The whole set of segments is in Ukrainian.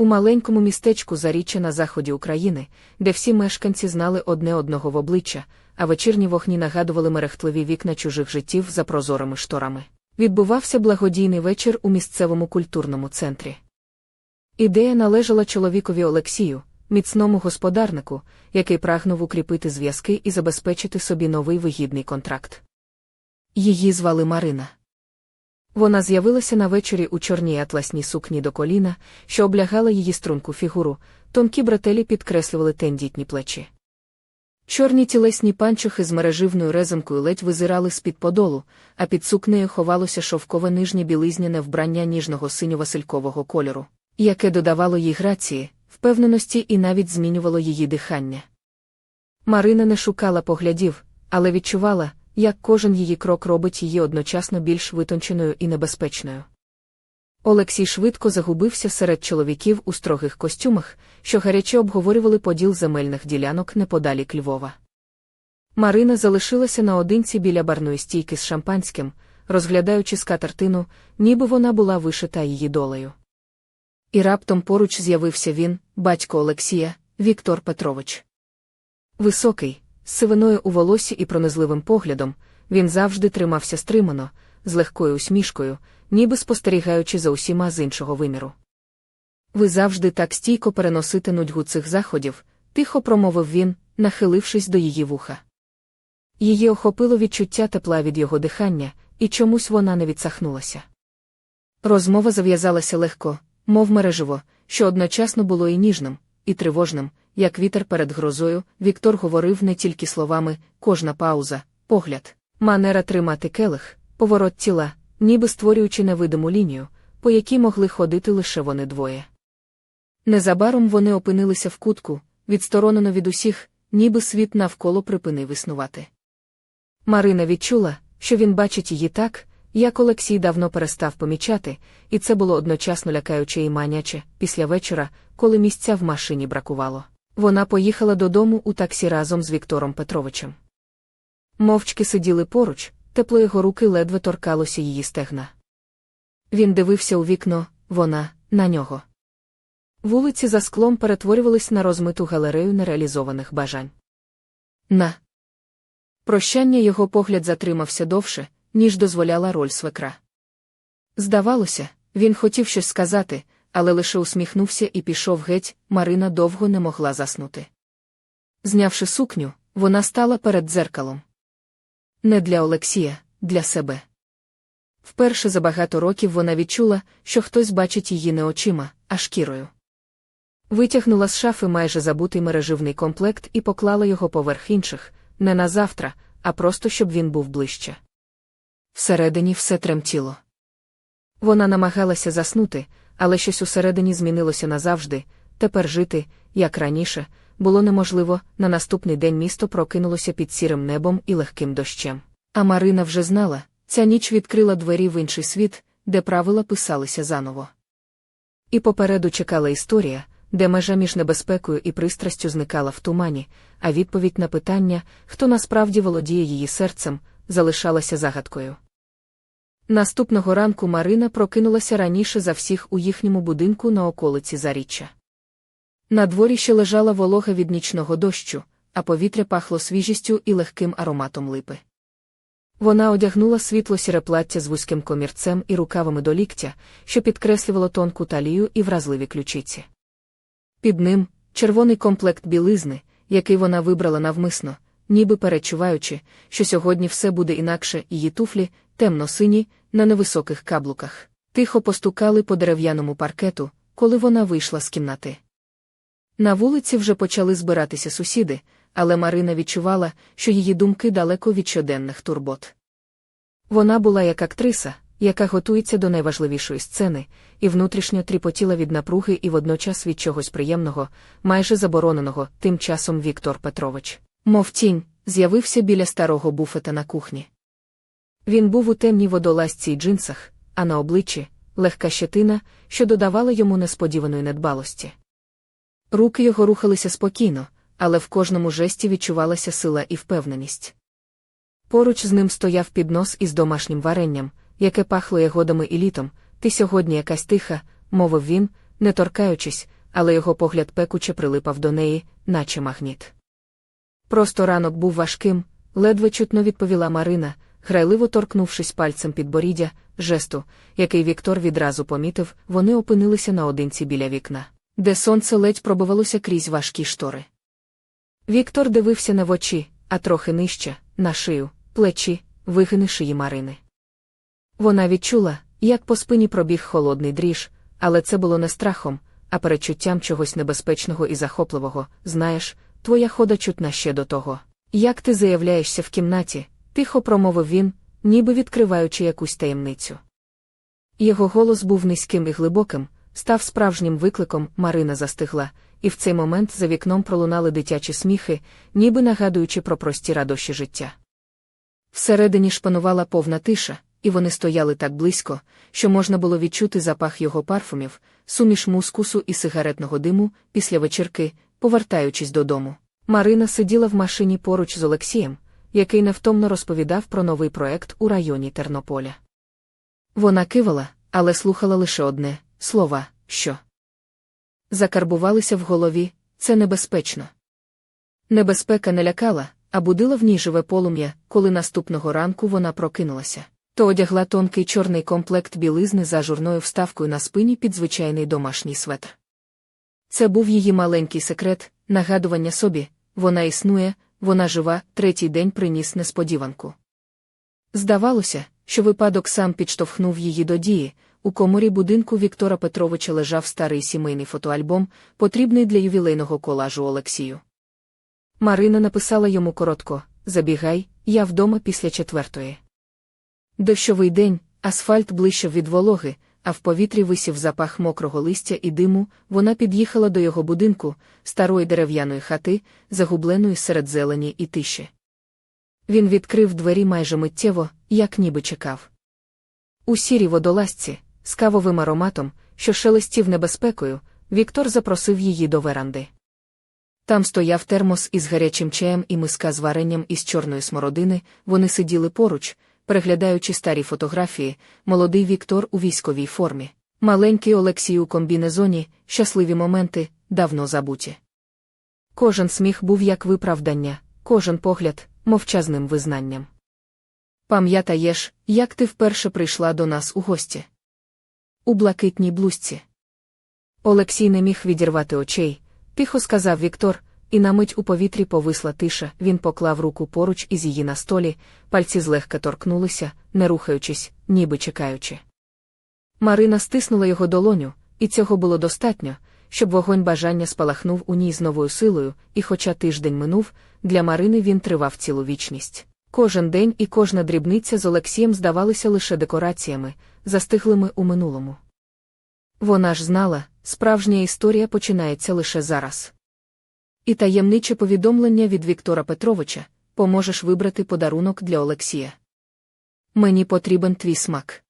У маленькому містечку Заріччя на заході України, де всі мешканці знали одне одного в обличчя, а вечірні вогні нагадували мерехтливі вікна чужих життів за прозорими шторами. Відбувався благодійний вечір у місцевому культурному центрі. Ідея належала чоловікові Олексію, міцному господарнику, який прагнув укріпити зв'язки і забезпечити собі новий вигідний контракт. Її звали Марина. Вона з'явилася на вечорі у чорній атласній сукні до коліна, що облягала її струнку фігуру, тонкі бретелі підкреслювали тендітні плечі. Чорні тілесні панчохи з мереживною резинкою ледь визирали з-під подолу, а під сукнею ховалося шовкове нижнє білизняне вбрання ніжного синьо-василькового кольору, яке додавало їй грації, впевненості і навіть змінювало її дихання. Марина не шукала поглядів, але відчувала, як кожен її крок робить її одночасно більш витонченою і небезпечною. Олексій швидко загубився серед чоловіків у строгих костюмах, що гаряче обговорювали поділ земельних ділянок неподалік Львова. Марина залишилася наодинці біля барної стійки з шампанським, розглядаючи скатертину, ніби вона була вишита її долею. І раптом поруч з'явився він, батько Олексія, Віктор Петрович. Високий, з сивиною у волосі і пронизливим поглядом, він завжди тримався стримано, з легкою усмішкою, ніби спостерігаючи за усіма з іншого виміру. Ви завжди так стійко переносите нудьгу цих заходів, тихо промовив він, нахилившись до її вуха. Її охопило відчуття тепла від його дихання, і чомусь вона не відсахнулася. Розмова зав'язалася легко, мов мереживо, що одночасно було і ніжним, і тривожним, як вітер перед грозою, Віктор говорив не тільки словами, кожна пауза, погляд, манера тримати келих, поворот тіла, ніби створюючи невидиму лінію, по якій могли ходити лише вони двоє. Незабаром вони опинилися в кутку, відсторонено від усіх, ніби світ навколо припинив існувати. Марина відчула, що він бачить її так, як Олексій давно перестав помічати, і це було одночасно лякаюче і маняче, після вечора, коли місця в машині бракувало. Вона поїхала додому у таксі разом з Віктором Петровичем. Мовчки сиділи поруч, тепло його руки ледве торкалося її стегна. Він дивився у вікно, вона на нього. Вулиці за склом перетворювались на розмиту галерею нереалізованих бажань. На прощання його погляд затримався довше, ніж дозволяла роль свекра. Здавалося, він хотів щось сказати, але лише усміхнувся і пішов геть, Марина довго не могла заснути. Знявши сукню, вона стала перед дзеркалом. Не для Олексія, для себе. Вперше за багато років вона відчула, що хтось бачить її не очима, а шкірою. Витягнула з шафи майже забутий мереживний комплект і поклала його поверх інших, не на завтра, а просто щоб він був ближче. Всередині все тремтіло. Вона намагалася заснути, але щось усередині змінилося назавжди. Тепер жити, як раніше, було неможливо. На наступний день місто прокинулося під сірим небом і легким дощем. А Марина вже знала, ця ніч відкрила двері в інший світ, де правила писалися заново. І попереду чекала історія, де межа між небезпекою і пристрастю зникала в тумані, а відповідь на питання, хто насправді володіє її серцем, залишалася загадкою. Наступного ранку Марина прокинулася раніше за всіх у їхньому будинку на околиці Заріччя. На дворі ще лежала волога від нічного дощу, а повітря пахло свіжістю і легким ароматом липи. Вона одягнула світло сіре плаття з вузьким комірцем і рукавами до ліктя, що підкреслювало тонку талію і вразливі ключиці. Під ним червоний комплект білизни, який вона вибрала навмисно, ніби перечуваючи, що сьогодні все буде інакше, її туфлі, темно-сині, на невисоких каблуках, тихо постукали по дерев'яному паркету, коли вона вийшла з кімнати. На вулиці вже почали збиратися сусіди, але Марина відчувала, що її думки далеко від щоденних турбот. Вона була як актриса, яка готується до найважливішої сцени, і внутрішньо тріпотіла від напруги і водночас від чогось приємного, майже забороненого, тим часом Віктор Петрович, мов тінь, з'явився біля старого буфета на кухні. Він був у темній водолазці й джинсах, а на обличчі легка щетина, що додавала йому несподіваної недбалості. Руки його рухалися спокійно, але в кожному жесті відчувалася сила і впевненість. Поруч з ним стояв піднос із домашнім варенням, яке пахло ягодами і літом. Ти сьогодні якась тиха, мовив він, не торкаючись, але його погляд пекуче прилипав до неї, наче магніт. Просто ранок був важким, ледве чутно відповіла Марина, грайливо торкнувшись пальцем під боріддя, жесту, який Віктор відразу помітив, вони опинилися наодинці біля вікна, де сонце ледь пробивалося крізь важкі штори. Віктор дивився в очі, а трохи нижче, на шию, плечі, вигини шиї Марини. Вона відчула, як по спині пробіг холодний дріж, але це було не страхом, а перечуттям чогось небезпечного і захопливого. Знаєш, твоя хода чутна ще до того. Як ти заявляєшся в кімнаті, тихо промовив він, ніби відкриваючи якусь таємницю. Його голос був низьким і глибоким, став справжнім викликом, Марина застигла, і в цей момент за вікном пролунали дитячі сміхи, ніби нагадуючи про прості радощі життя. Всередині ж панувала повна тиша, і вони стояли так близько, що можна було відчути запах його парфумів, суміш мускусу і сигаретного диму після вечірки, повертаючись додому. Марина сиділа в машині поруч з Олексієм, який невтомно розповідав про новий проект у районі Тернополя. Вона кивала, але слухала лише одне слова, що закарбувалися в голові це небезпечно. Небезпека не лякала, а будила в ній живе полум'я, коли наступного ранку вона прокинулася. То одягла тонкий чорний комплект білизни за журною вставкою на спині під звичайний домашній светр. Це був її маленький секрет, нагадування собі, вона існує, вона жива, третій день приніс несподіванку. Здавалося, що випадок сам підштовхнув її до дії. У коморі будинку Віктора Петровича лежав старий сімейний фотоальбом, потрібний для ювілейного колажу Олексію. Марина написала йому коротко Забігай, я вдома після четвертої. Дощовий день, асфальт блищав від вологи, а в повітрі висів запах мокрого листя і диму, вона під'їхала до його будинку, старої дерев'яної хати, загубленої серед зелені і тиші. Він відкрив двері майже миттєво, як ніби чекав. У сірій водолазці, з кавовим ароматом, що шелестів небезпекою, Віктор запросив її до веранди. Там стояв термос із гарячим чаєм і миска з варенням із чорної смородини, вони сиділи поруч, переглядаючи старі фотографії, молодий Віктор у військовій формі, маленький Олексій у комбінезоні, щасливі моменти, давно забуті. Кожен сміх був як виправдання, кожен погляд мовчазним визнанням. Пам'ятаєш, як ти вперше прийшла до нас у гості? У блакитній блузці. Олексій не міг відірвати очей, тихо сказав Віктор, і на мить у повітрі повисла тиша, він поклав руку поруч із її на столі, пальці злегка торкнулися, не рухаючись, ніби чекаючи. Марина стиснула його долоню, і цього було достатньо, щоб вогонь бажання спалахнув у ній з новою силою, і, хоча тиждень минув, для Марини він тривав цілу вічність. Кожен день і кожна дрібниця з Олексієм здавалися лише декораціями, застиглими у минулому. Вона ж знала, справжня історія починається лише зараз. І таємниче повідомлення від Віктора Петровича поможеш вибрати подарунок для Олексія. Мені потрібен твій смак.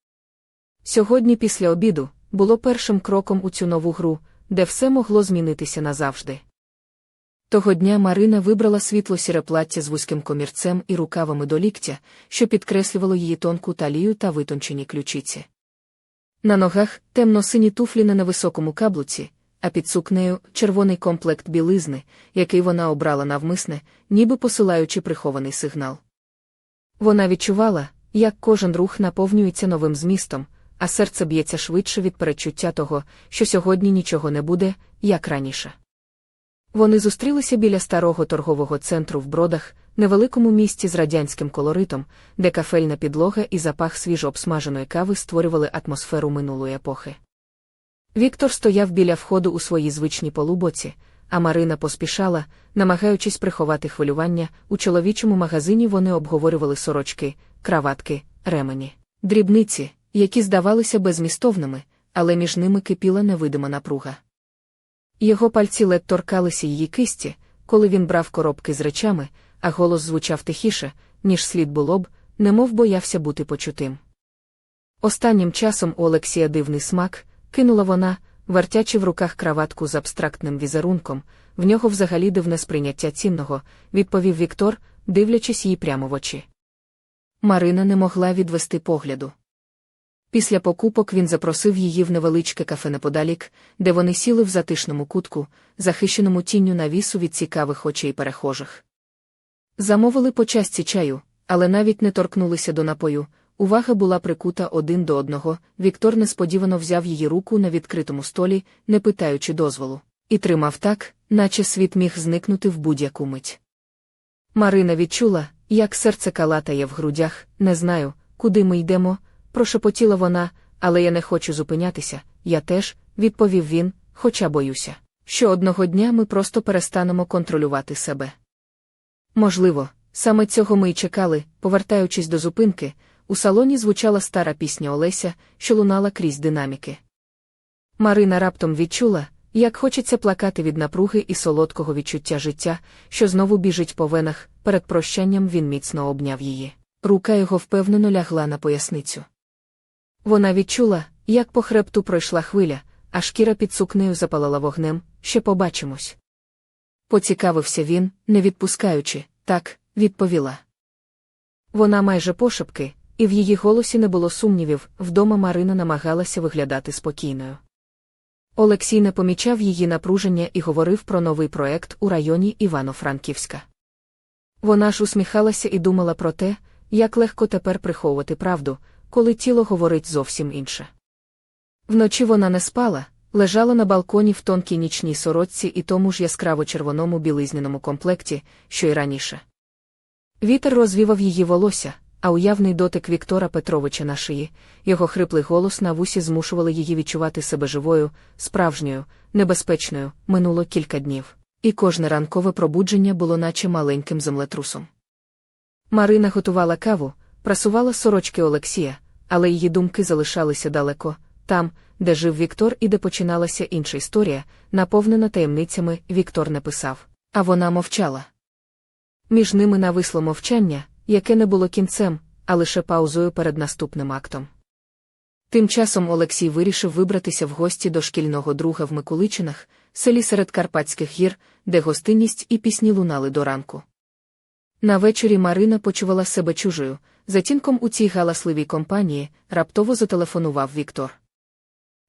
Сьогодні, після обіду, було першим кроком у цю нову гру, де все могло змінитися назавжди. Того дня Марина вибрала світло сіре плаття з вузьким комірцем і рукавами до ліктя, що підкреслювало її тонку талію та витончені ключиці. На ногах темно-сині туфлі на невисокому каблуці, а під сукнею червоний комплект білизни, який вона обрала навмисне, ніби посилаючи прихований сигнал. Вона відчувала, як кожен рух наповнюється новим змістом, а серце б'ється швидше від перечуття того, що сьогодні нічого не буде, як раніше. Вони зустрілися біля старого торгового центру в бродах, невеликому місті з радянським колоритом, де кафельна підлога і запах свіжо обсмаженої кави створювали атмосферу минулої епохи. Віктор стояв біля входу у своїй звичній полубоці, а Марина поспішала, намагаючись приховати хвилювання, у чоловічому магазині вони обговорювали сорочки, краватки, ремені, дрібниці, які здавалися безмістовними, але між ними кипіла невидима напруга. Його пальці лед торкалися її кисті, коли він брав коробки з речами, а голос звучав тихіше, ніж слід було б, немов боявся бути почутим. Останнім часом у Олексія дивний смак, кинула вона, вертячи в руках краватку з абстрактним візерунком, в нього взагалі дивне сприйняття цінного, відповів Віктор, дивлячись їй прямо в очі. Марина не могла відвести погляду. Після покупок він запросив її в невеличке кафе неподалік, де вони сіли в затишному кутку, захищеному тінню навісу від цікавих очей перехожих. Замовили по часті чаю, але навіть не торкнулися до напою. Увага була прикута один до одного. Віктор несподівано взяв її руку на відкритому столі, не питаючи дозволу, і тримав так, наче світ міг зникнути в будь-яку мить. Марина відчула, як серце калатає в грудях, не знаю, куди ми йдемо, прошепотіла вона, але я не хочу зупинятися, я теж, відповів він, хоча боюся, що одного дня ми просто перестанемо контролювати себе. Можливо, саме цього ми й чекали, повертаючись до зупинки, у салоні звучала стара пісня Олеся, що лунала крізь динаміки. Марина раптом відчула, як хочеться плакати від напруги і солодкого відчуття життя, що знову біжить по венах, перед прощанням він міцно обняв її. Рука його впевнено лягла на поясницю. Вона відчула, як по хребту пройшла хвиля, а шкіра під сукнею запалала вогнем, ще побачимось. Поцікавився він, не відпускаючи, так, відповіла. Вона майже пошепки, і в її голосі не було сумнівів, вдома Марина намагалася виглядати спокійною. Олексій не помічав її напруження і говорив про новий проект у районі Івано-Франківська. Вона ж усміхалася і думала про те, як легко тепер приховувати правду, коли тіло говорить зовсім інше. Вночі вона не спала, лежала на балконі в тонкій нічній сорочці і тому ж яскраво червоному білизняному комплекті, що й раніше. Вітер розвівав її волосся, а уявний дотик Віктора Петровича на шиї, його хриплий голос на вусі змушували її відчувати себе живою, справжньою, небезпечною, минуло кілька днів, і кожне ранкове пробудження було наче маленьким землетрусом. Марина готувала каву, прасувала сорочки Олексія, але її думки залишалися далеко, там, де жив Віктор і де починалася інша історія, наповнена таємницями, Віктор не писав, а вона мовчала. Між ними нависло мовчання, яке не було кінцем, а лише паузою перед наступним актом. Тим часом Олексій вирішив вибратися в гості до шкільного друга в Миколичинах, селі серед Карпатських гір, де гостинність і пісні лунали до ранку. На вечорі Марина почувала себе чужою. За тінком у цій галасливій компанії раптово зателефонував Віктор.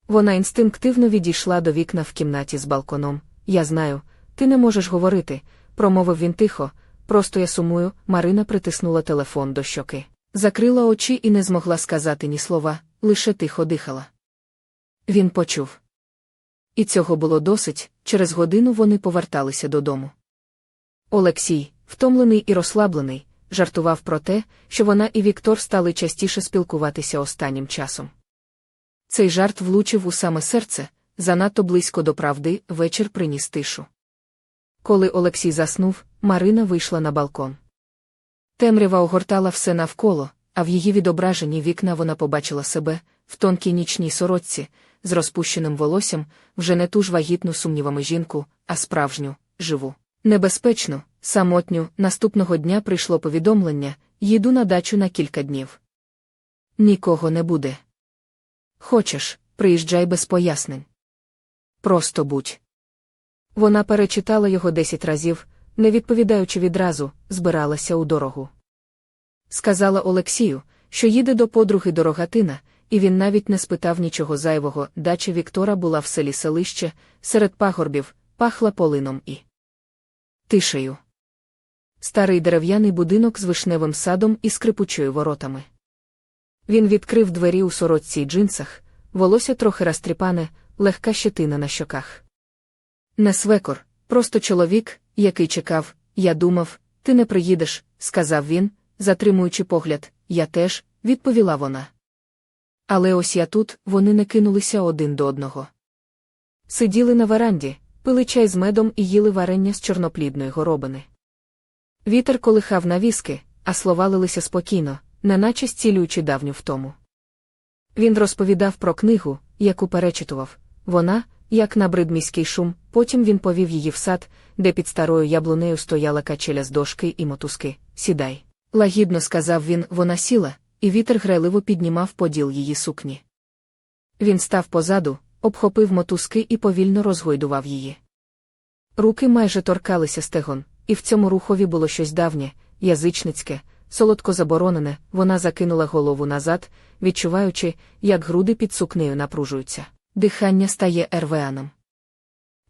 Вона інстинктивно відійшла до вікна в кімнаті з балконом. Я знаю, ти не можеш говорити, промовив він тихо, просто я сумую. Марина притиснула телефон до щоки. Закрила очі і не змогла сказати ні слова, лише тихо дихала. Він почув. І цього було досить, через годину вони поверталися додому. Олексій, втомлений і розслаблений, жартував про те, що вона і Віктор стали частіше спілкуватися останнім часом. Цей жарт влучив у саме серце, занадто близько до правди, вечір приніс тишу. Коли Олексій заснув, Марина вийшла на балкон. Темрява огортала все навколо, а в її відображенні вікна вона побачила себе в тонкій нічній сорочці, з розпущеним волоссям, вже не ту ж вагітну сумнівами жінку, а справжню, живу. Небезпечно, самотню, наступного дня прийшло повідомлення їду на дачу на кілька днів. Нікого не буде. Хочеш, приїжджай без пояснень. Просто будь. Вона перечитала його десять разів, не відповідаючи відразу, збиралася у дорогу. Сказала Олексію, що їде до подруги до Рогатина, і він навіть не спитав нічого зайвого. Дача Віктора була в селі селище, серед пагорбів, пахла полином і тишею. Старий дерев'яний будинок з вишневим садом і скрипучою воротами. Він відкрив двері у сорочці й джинсах, волосся трохи розтріпане, легка щетина на щоках. Не свекор, просто чоловік, який чекав, я думав, ти не приїдеш, сказав він, затримуючи погляд, я теж, відповіла вона. Але ось я тут, вони не кинулися один до одного. Сиділи на веранді, пили чай з медом і їли варення з чорноплідної горобини. Вітер колихав навіски, а слова лилися спокійно, неначе зцілюючи давню втому. Він розповідав про книгу, яку перечитував. Вона, як набрид міський шум, потім він повів її в сад, де під старою яблунею стояла качеля з дошки і мотузки. Сідай. Лагідно сказав він, вона сіла, і вітер греливо піднімав поділ її сукні. Він став позаду, обхопив мотузки і повільно розгойдував її. Руки майже торкалися стегон, і в цьому рухові було щось давнє, язичницьке, солодко заборонене, вона закинула голову назад, відчуваючи, як груди під сукнею напружуються. Дихання стає ервеаном.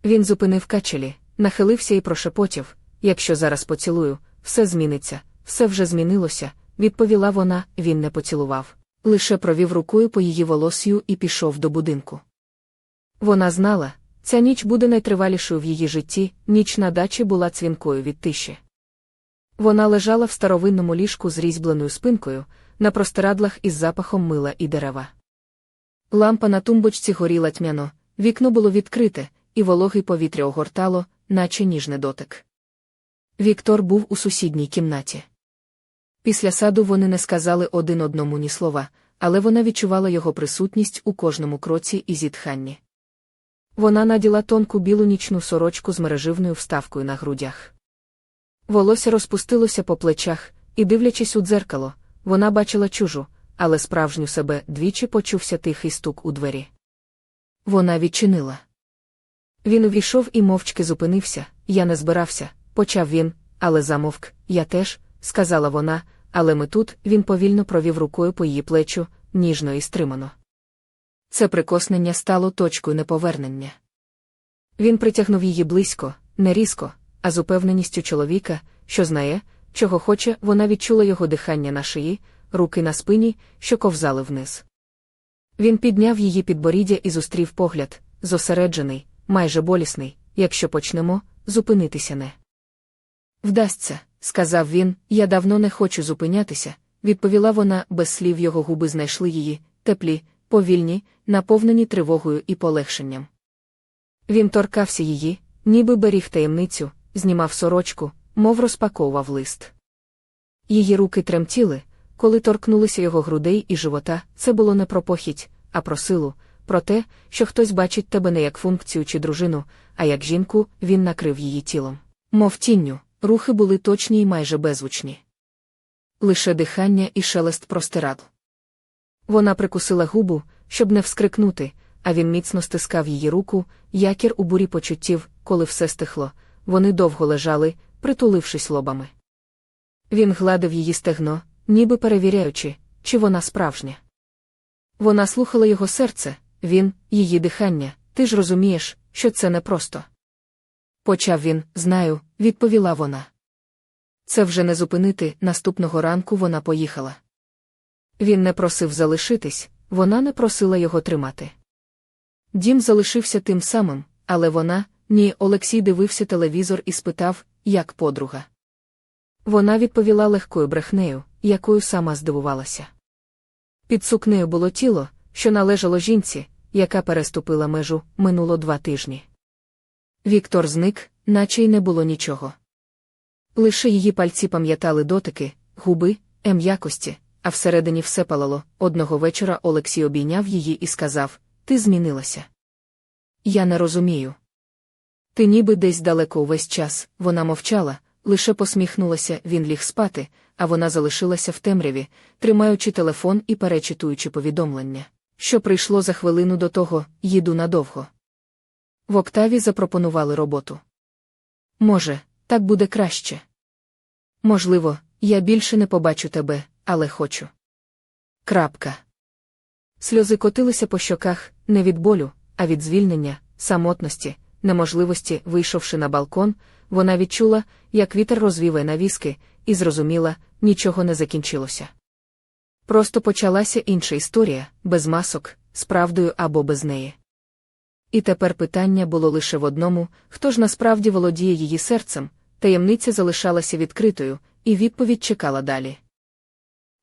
Він зупинив качелі, нахилився і прошепотів якщо зараз поцілую, все зміниться, все вже змінилося, відповіла вона, він не поцілував. Лише провів рукою по її волосю і пішов до будинку. Вона знала, ця ніч буде найтривалішою в її житті, ніч на дачі була цвінкою від тиші. Вона лежала в старовинному ліжку з різьбленою спинкою, на простирадлах із запахом мила і дерева. Лампа на тумбочці горіла тьмяно, вікно було відкрите, і вологий повітря огортало, наче ніжний дотик. Віктор був у сусідній кімнаті. Після саду вони не сказали один одному ні слова, але вона відчувала його присутність у кожному кроці і зітханні. Вона наділа тонку білу нічну сорочку з мереживною вставкою на грудях. Волосся розпустилося по плечах, і, дивлячись у дзеркало, вона бачила чужу, але справжню себе двічі почувся тихий стук у двері. Вона відчинила. Він увійшов і мовчки зупинився. Я не збирався, почав він, але замовк, я теж, сказала вона, але ми тут він повільно провів рукою по її плечу, ніжно і стримано. Це прикоснення стало точкою неповернення. Він притягнув її близько, не різко, а з упевненістю чоловіка, що знає, чого хоче, вона відчула його дихання на шиї, руки на спині, що ковзали вниз. Він підняв її підборіддя і зустрів погляд, зосереджений, майже болісний, якщо почнемо, зупинитися не. Вдасться, сказав він, я давно не хочу зупинятися, відповіла вона, без слів його губи знайшли її, теплі, повільні, наповнені тривогою і полегшенням. Він торкався її, ніби беріг таємницю, знімав сорочку, мов розпаковував лист. Її руки тремтіли, коли торкнулися його грудей і живота, це було не про похідь, а про силу, про те, що хтось бачить тебе не як функцію чи дружину, а як жінку, він накрив її тілом. Мов тінню, рухи були точні й майже беззвучні. Лише дихання і шелест простирадл. Вона прикусила губу, щоб не вскрикнути, а він міцно стискав її руку, якір у бурі почуттів, коли все стихло, вони довго лежали, притулившись лобами. Він гладив її стегно, ніби перевіряючи, чи вона справжня. Вона слухала його серце, він, її дихання, ти ж розумієш, що це непросто. Почав він, знаю, відповіла вона. Це вже не зупинити, наступного ранку вона поїхала. Він не просив залишитись, вона не просила його тримати. Дім залишився тим самим, але вона, ні, Олексій дивився телевізор і спитав, як подруга. Вона відповіла легкою брехнею, якою сама здивувалася. Під сукнею було тіло, що належало жінці, яка переступила межу минуло два тижні. Віктор зник, наче й не було нічого. Лише її пальці пам'ятали дотики, губи, ем'якості, а всередині все палало. Одного вечора Олексій обійняв її і сказав: Ти змінилася. Я не розумію. Ти ніби десь далеко увесь час, вона мовчала, лише посміхнулася, він ліг спати, а вона залишилася в темряві, тримаючи телефон і перечитуючи повідомлення, що прийшло за хвилину до того, їду надовго. В Октаві запропонували роботу. Може, так буде краще. Можливо, я більше не побачу тебе, але хочу. Крапка. Сльози котилися по щоках не від болю, а від звільнення, самотності, неможливості, вийшовши на балкон, вона відчула, як вітер розвіває навіски, і зрозуміла, нічого не закінчилося. Просто почалася інша історія, без масок, з правдою або без неї. І тепер питання було лише в одному хто ж насправді володіє її серцем, таємниця залишалася відкритою, і відповідь чекала далі.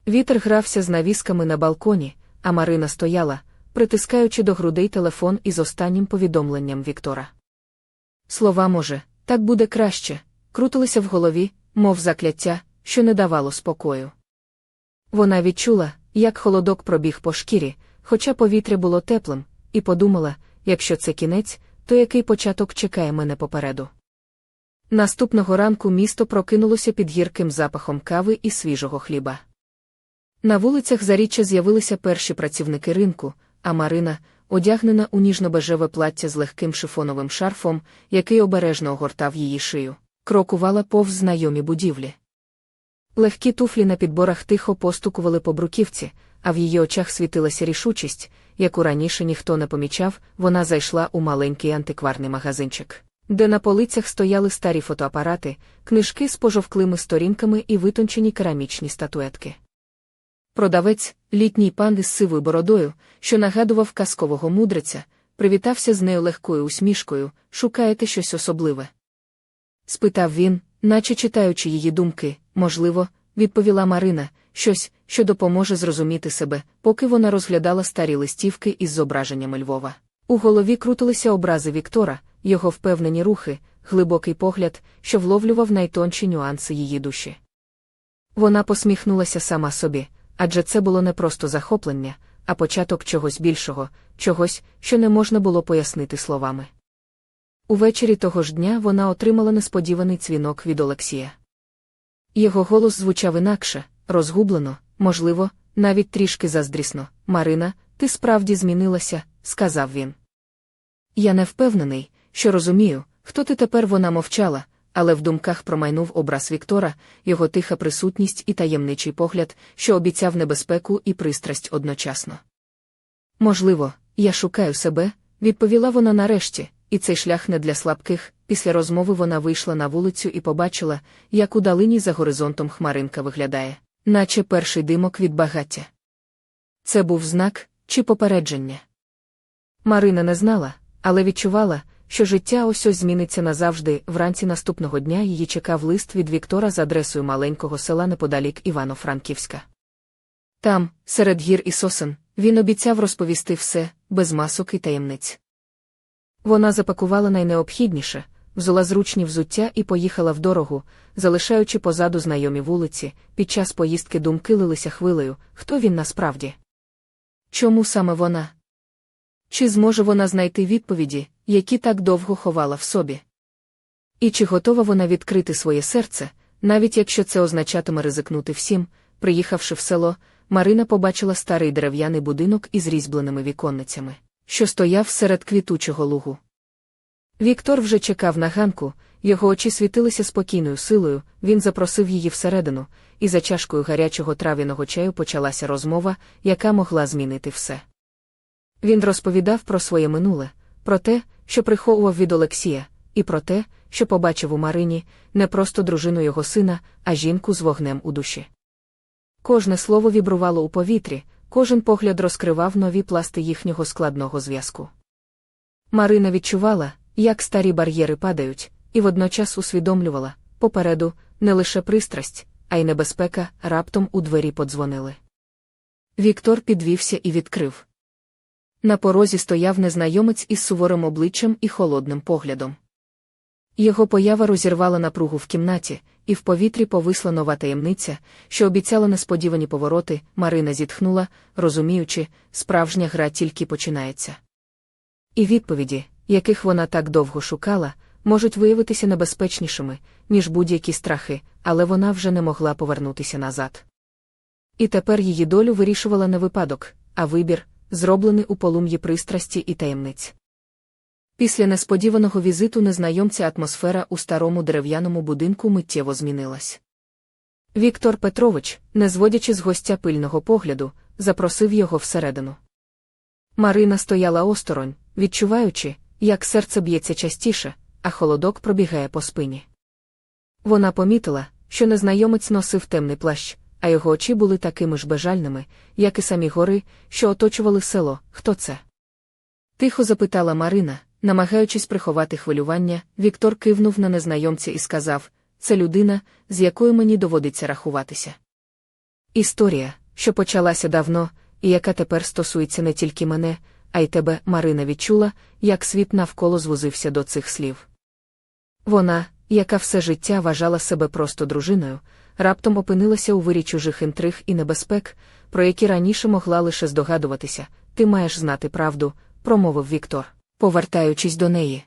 Вітер грався з навісками на балконі, а Марина стояла, притискаючи до грудей телефон із останнім повідомленням Віктора. Слова, може, так буде краще, крутилися в голові, мов закляття, що не давало спокою. Вона відчула, як холодок пробіг по шкірі, хоча повітря було теплим, і подумала, якщо це кінець, то який початок чекає мене попереду. Наступного ранку місто прокинулося під гірким запахом кави і свіжого хліба. На вулицях заріччя з'явилися перші працівники ринку, а Марина, одягнена у ніжно-бежеве плаття з легким шифоновим шарфом, який обережно огортав її шию, крокувала повз знайомі будівлі. Легкі туфлі на підборах тихо постукували по бруківці, а в її очах світилася рішучість, яку раніше ніхто не помічав, вона зайшла у маленький антикварний магазинчик, де на полицях стояли старі фотоапарати, книжки з пожовклими сторінками і витончені керамічні статуетки. Продавець, літній пан із сивою бородою, що нагадував казкового мудреця, привітався з нею легкою усмішкою, шукаєте щось особливе. Спитав він, наче читаючи її думки, можливо, відповіла Марина, щось, що допоможе зрозуміти себе, поки вона розглядала старі листівки із зображеннями Львова. У голові крутилися образи Віктора, його впевнені рухи, глибокий погляд, що вловлював найтонші нюанси її душі. Вона посміхнулася сама собі, адже це було не просто захоплення, а початок чогось більшого, чогось, що не можна було пояснити словами. Увечері того ж дня вона отримала несподіваний дзвінок від Олексія. Його голос звучав інакше, розгублено, можливо, навіть трішки заздрісно. Марина, ти справді змінилася, сказав він. Я не впевнений, що розумію, хто ти тепер вона мовчала, але в думках промайнув образ Віктора, його тиха присутність і таємничий погляд, що обіцяв небезпеку і пристрасть одночасно. Можливо, я шукаю себе, відповіла вона нарешті, і цей шлях не для слабких. Після розмови вона вийшла на вулицю і побачила, як у далині за горизонтом хмаринка виглядає, наче перший димок від багаття. Це був знак чи попередження. Марина не знала, але відчувала, що життя ось ось зміниться назавжди. Вранці наступного дня її чекав лист від Віктора з адресою маленького села неподалік Івано-Франківська. Там, серед гір і сосен, він обіцяв розповісти все, без масок і таємниць. Вона запакувала найнеобхідніше, взула зручні взуття і поїхала в дорогу, залишаючи позаду знайомі вулиці, під час поїздки думки лилися хвилею, хто він насправді. Чому саме вона? Чи зможе вона знайти відповіді, які так довго ховала в собі? І чи готова вона відкрити своє серце, навіть якщо це означатиме ризикнути всім, приїхавши в село, Марина побачила старий дерев'яний будинок із різьбленими віконницями, що стояв серед квітучого лугу. Віктор вже чекав на ганку, його очі світилися спокійною силою, він запросив її всередину, і за чашкою гарячого трав'яного чаю почалася розмова, яка могла змінити все. Він розповідав про своє минуле, про те, що приховував від Олексія, і про те, що побачив у Марині не просто дружину його сина, а жінку з вогнем у душі. Кожне слово вібрувало у повітрі, кожен погляд розкривав нові пласти їхнього складного зв'язку. Марина відчувала, як старі бар'єри падають, і водночас усвідомлювала попереду не лише пристрасть, а й небезпека, раптом у двері подзвонили. Віктор підвівся і відкрив. На порозі стояв незнайомець із суворим обличчям і холодним поглядом. Його поява розірвала напругу в кімнаті, і в повітрі повисла нова таємниця, що обіцяла несподівані повороти. Марина зітхнула, розуміючи, справжня гра тільки починається. І відповіді, яких вона так довго шукала, можуть виявитися небезпечнішими, ніж будь-які страхи, але вона вже не могла повернутися назад. І тепер її долю вирішувала не випадок, а вибір, зроблений у полум'ї пристрасті і таємниць. Після несподіваного візиту незнайомця атмосфера у старому дерев'яному будинку миттєво змінилась. Віктор Петрович, не зводячи з гостя пильного погляду, запросив його всередину. Марина стояла осторонь, відчуваючи, як серце б'ється частіше, а холодок пробігає по спині. Вона помітила, що незнайомець носив темний плащ, а його очі були такими ж бежальними, як і самі гори, що оточували село. Хто це? Тихо запитала Марина, намагаючись приховати хвилювання, Віктор кивнув на незнайомця і сказав: це людина, з якою мені доводиться рахуватися. Історія, що почалася давно, і яка тепер стосується не тільки мене, а й тебе, Марина відчула, як світ навколо звузився до цих слів. Вона, яка все життя вважала себе просто дружиною, раптом опинилася у вирі чужих інтриг і небезпек, про які раніше могла лише здогадуватися, ти маєш знати правду, промовив Віктор, повертаючись до неї.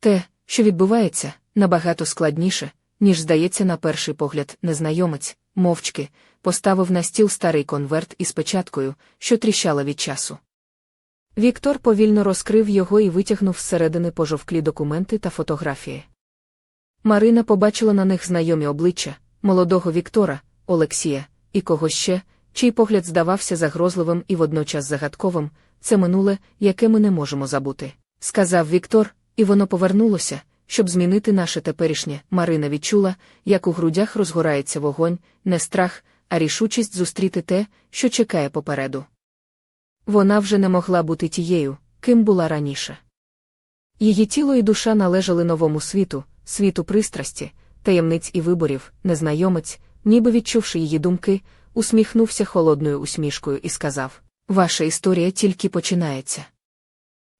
Те, що відбувається, набагато складніше, ніж здається, на перший погляд, незнайомець, мовчки, поставив на стіл старий конверт із печаткою, що тріщала від часу. Віктор повільно розкрив його і витягнув зсередини пожовклі документи та фотографії. Марина побачила на них знайомі обличчя, молодого Віктора, Олексія, і когось ще, чий погляд здавався загрозливим і водночас загадковим, це минуле, яке ми не можемо забути. Сказав Віктор, і воно повернулося, щоб змінити наше теперішнє. Марина відчула, як у грудях розгорається вогонь, не страх, а рішучість зустріти те, що чекає попереду. Вона вже не могла бути тією, ким була раніше. Її тіло і душа належали новому світу, світу пристрасті, таємниць і виборів, незнайомець, ніби відчувши її думки, усміхнувся холодною усмішкою і сказав: Ваша історія тільки починається.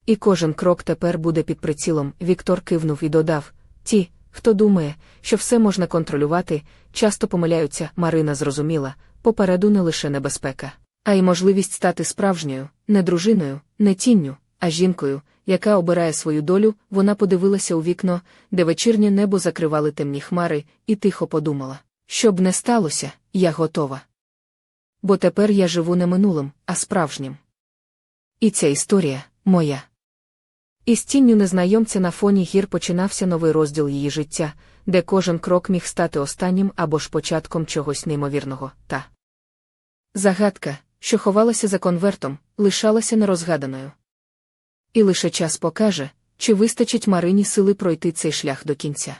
І кожен крок тепер буде під прицілом. Віктор кивнув і додав: Ті, хто думає, що все можна контролювати, часто помиляються. Марина зрозуміла, попереду не лише небезпека, а й можливість стати справжньою, не дружиною, не тінню, а жінкою, яка обирає свою долю, вона подивилася у вікно, де вечірнє небо закривали темні хмари, і тихо подумала: щоб не сталося, я готова. Бо тепер я живу не минулим, а справжнім. І ця історія моя. Із тінню незнайомця на фоні гір починався новий розділ її життя, де кожен крок міг стати останнім або ж початком чогось неймовірного, та загадка, що ховалася за конвертом, лишалася нерозгаданою. І лише час покаже, чи вистачить Марині сили пройти цей шлях до кінця.